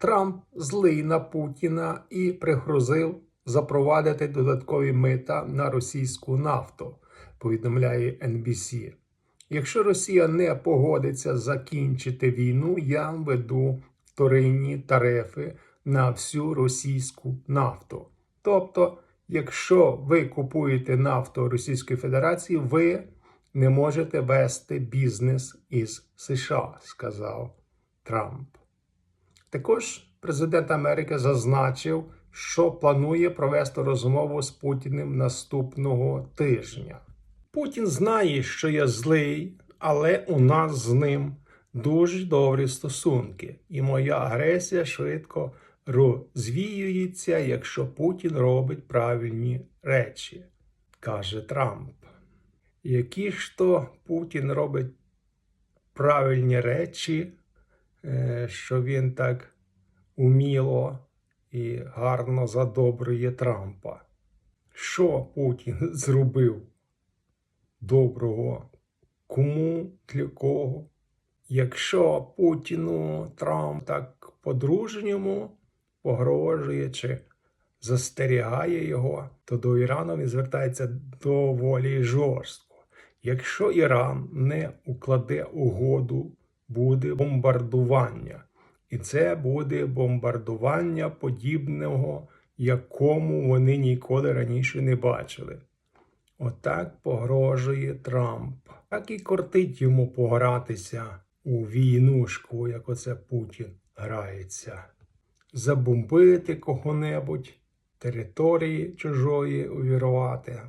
Трамп злий на Путіна і пригрозив запровадити додаткові мита на російську нафту, повідомляє NBC. Якщо Росія не погодиться закінчити війну, я введу вторинні тарифи на всю російську нафту. Тобто, якщо ви купуєте нафту Російської Федерації, ви не можете вести бізнес із США, сказав Трамп. Також президент Америки зазначив, що планує провести розмову з Путіним наступного тижня. Путін знає, що я злий, але у нас з ним дуже добрі стосунки, і моя агресія швидко розвіюється, якщо Путін робить правильні речі, каже Трамп. Які ж то Путін робить правильні речі, що він так уміло і гарно задобрує Трампа? Що Путін зробив доброго? Кому для кого? Якщо Путіну Трамп так по-дружньому погрожує чи застерігає його, то до Ірану він звертається доволі жорстко. Якщо Іран не укладе угоду, буде бомбардування. І це буде бомбардування подібного, якому вони ніколи раніше не бачили. Отак погрожує Трамп. Так і кортить йому погратися у війнушку, як оце Путін грається. Забомбити кого-небудь, території чужої увірвати.